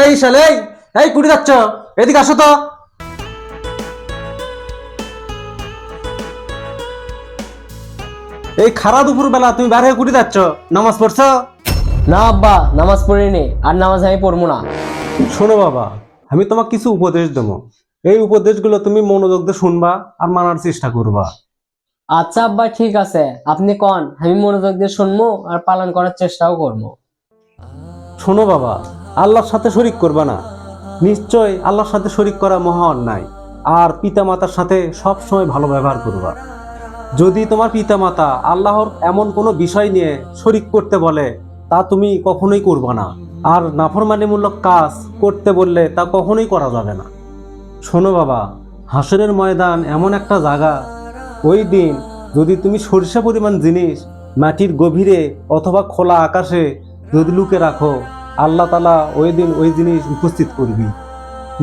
এই শালে এই, কুড়ি যাচ্ছ? এদিকে আসো তো। এই খারা দুপুর বেলা তুমি বাইরে কুড়ি যাচ্ছ? নামাজ পড়ছো? না আব্বা নামাজ পড়িনি আর নামাজ আমি পড়ব না। শোনো বাবা আমি তোমাকে কিছু উপদেশ দেবো। এই উপদেশগুলো তুমি মনোযোগ দিয়ে শুনবা আর মানার চেষ্টা করবা। আচ্ছা আব্বা ঠিক আছে। আপনি কন আমি মনোযোগ দিয়ে শুনব আর পালন করার চেষ্টাও করব। শোনো বাবা, আল্লাহর সাথে শরিক করবা না। নিশ্চয় আল্লাহর সাথে শরিক করা মহা অন্যায়, আর পিতা মাতার সাথে সব সময় ভালো ব্যবহার করবা। যদি তোমার পিতা মাতা আল্লাহর এমন কোনো বিষয় নিয়ে শরিক করতে বলে, তা তুমি কখনোই করবা না। আর নাফরমানিমূলক কাজ করতে বললে তা কখনোই করা যাবে না। শোনো বাবা, হাসরের ময়দান এমন একটা জায়গা, ওই দিন যদি তুমি সরিষা পরিমাণ জিনিস মাটির গভীরে অথবা খোলা আকাশে যদি লুকে রাখো আল্লাহ তালা ওই দিন ওই জিনিস উপস্থিত করবি।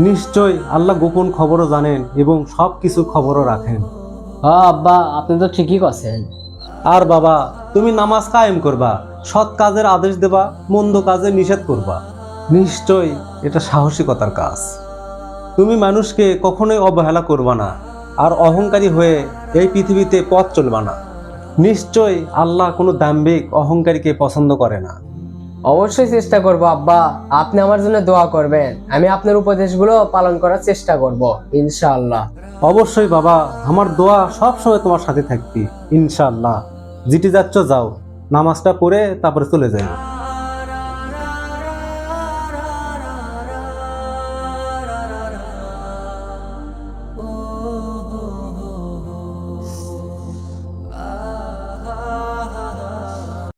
নিশ্চয় আল্লাহ গোপন খবরও জানেন এবং সব কিছু খবরও রাখেন। হ্যাঁ আব্বা আপনি তো ঠিকই করছেন আর বাবা তুমি নামাজ কায়েম করবা সৎ কাজের আদেশ দেবা মন্দ কাজে নিষেধ করবা। নিশ্চয় এটা সাহসিকতার কাজ। তুমি মানুষকে কখনোই অবহেলা করবা না আর অহংকারী হয়ে এই পৃথিবীতে পথ চলবা না। নিশ্চয় আল্লাহ কোনো দাম্ভিক অহংকারীকে পছন্দ করে না। অবশ্যই চেষ্টা করব, আব্বা। আপনি আমার জন্য দোয়া করবেন। আমি আপনার উপদেশগুলো পালন করার চেষ্টা করব, ইনশাআল্লাহ। অবশ্যই বাবা, আমার দোয়া সব সময় তোমার সাথে থাকবে, ইনশাআল্লাহ। জিটি যাচ্ছ যাও, নামাজটা পড়ে তারপরে চলে যাই।